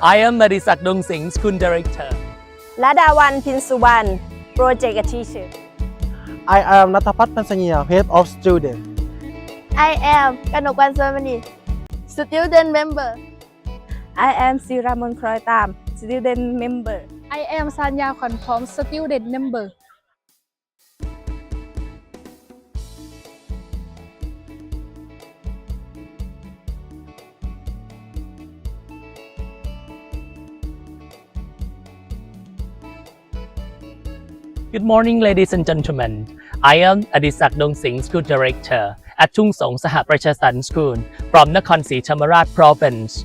I am Marisak Dong Singh, School Director. ละดาวันพินสุวรรณ Project Teacher I am Natapat Pansanya, Head of Student. I am กนกวันสวมณี Student Member I am ศิร ามนครอยตาม Student Member I am สัญญาขวัญพร้อม Student Member Good morning, ladies and gentlemen. I am Adisak Dong Singh, School Director at Chung Song Saha Prachasan School from Nakhon Si Thammarat Province.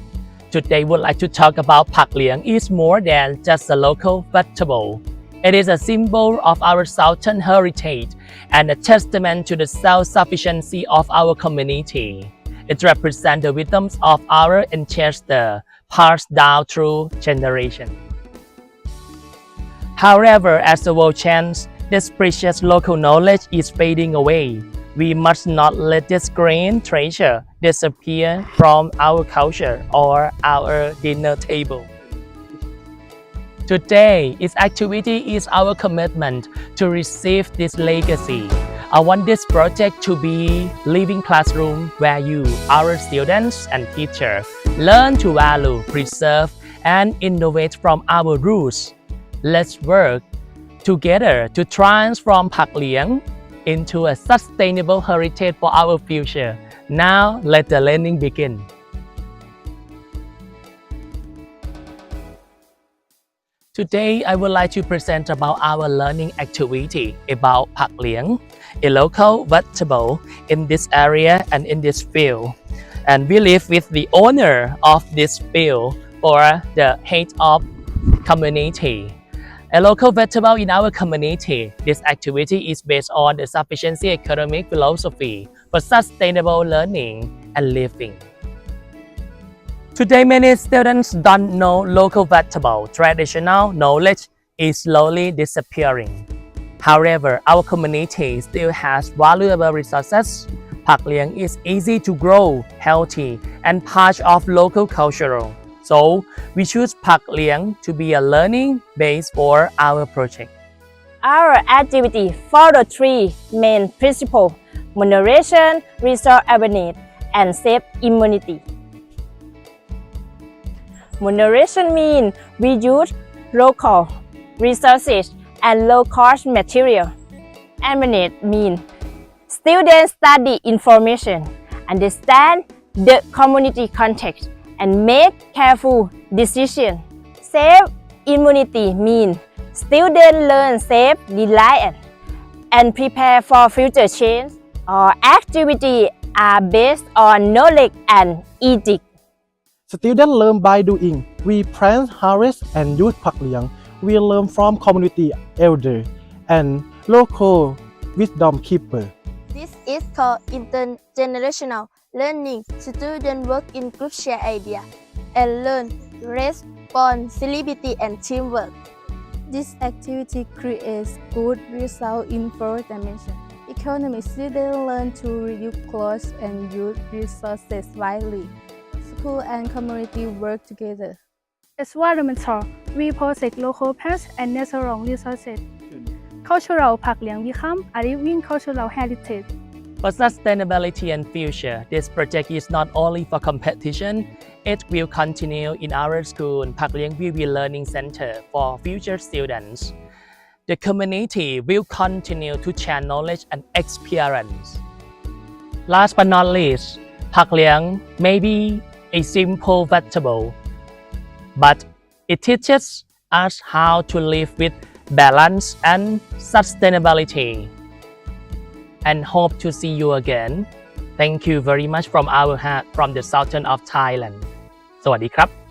Today, we'd like to talk about Pak Liang is more than just a local vegetable. It is a symbol of our southern heritage and a testament to the self-sufficiency of our community. It represents the wisdoms of our ancestors passed down through generations. However, as the world changes, this precious local knowledge is fading away. We must not let this grand treasure disappear from our culture or our dinner table. Today, its activity is our commitment to receive this legacy. I want this project to be living classroom where you, our students and teachers, learn to value, preserve, and innovate from our roots. Let's work together to transform Pak Liang into a sustainable heritage for our future. Now, let the learning begin. Today, I would like to present about our learning activity about Pak Liang, a local vegetable in this area and in this field. And we live with the owner of this field or the head of community. A local vegetable in our community, this activity is based on the sufficiency economic philosophy for sustainable learning and living. Today, many students don't know local vegetable. Traditional knowledge is slowly disappearing. However, our community still has valuable resources. Pak Liang is easy to grow, healthy, and part of local cultural. So, we choose Park Liang to be a learning base for our project. Our activity follow three main principles moderation, resource awareness, and safe immunity. Moderation means we use local resources and low cost material. Awareness means students study information, understand the community context, and make careful decision. Safe immunity means students learn safe, reliant, and prepare for future change. Our activity are based on knowledge and ethics. Students learn by doing. We plant, harvest, and use Pak Liang. We learn from community elder and local wisdom keeper. This is called intergenerational Learning students work in group share idea and learn responsibility and teamwork. This activity creates good result in four dimensions. Economy students learn to reduce costs and use resources wisely. School and community work together. As Environmental, we protect local plants and natural resources. Cultural, Park Liang become a living cultural heritage. For sustainability and future, this project is not only for competition, it will continue in our school, Pak Liang Vivi Learning Center for future students. The community will continue to share knowledge and experience. Last but not least, Pak Liang may be a simple vegetable, but it teaches us how to live with balance and sustainability and hope to see you again. Thank you very much from our heart from the southern of Thailand. สวัสดีครับ